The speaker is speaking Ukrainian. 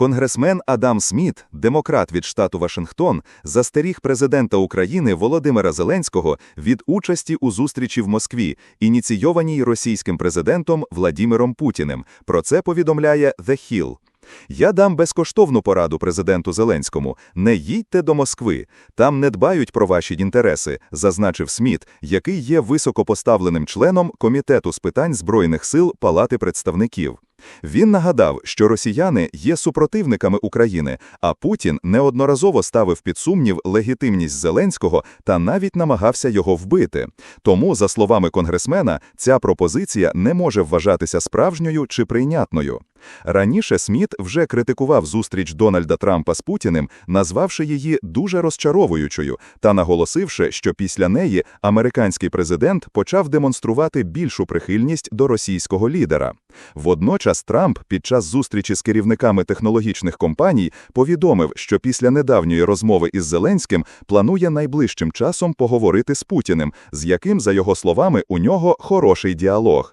Конгресмен Адам Сміт, демократ від штату Вашингтон, застеріг президента України Володимира Зеленського від участі у зустрічі в Москві, ініційованій російським президентом Владімиром Путіним. Про це повідомляє The Hill. Я дам безкоштовну пораду президенту Зеленському. Не їдьте до Москви. Там не дбають про ваші інтереси, зазначив Сміт, який є високопоставленим членом Комітету з питань Збройних сил Палати представників. Він нагадав, що росіяни є супротивниками України, а Путін неодноразово ставив під сумнів легітимність Зеленського та навіть намагався його вбити. Тому, за словами конгресмена, ця пропозиція не може вважатися справжньою чи прийнятною. Раніше Сміт вже критикував зустріч Дональда Трампа з Путіним, назвавши її дуже розчаровуючою та наголосивши, що після неї американський президент почав демонструвати більшу прихильність до російського лідера. Водночас Трамп під час зустрічі з керівниками технологічних компаній повідомив, що після недавньої розмови із Зеленським планує найближчим часом поговорити з Путіним, з яким, за його словами, у нього хороший діалог.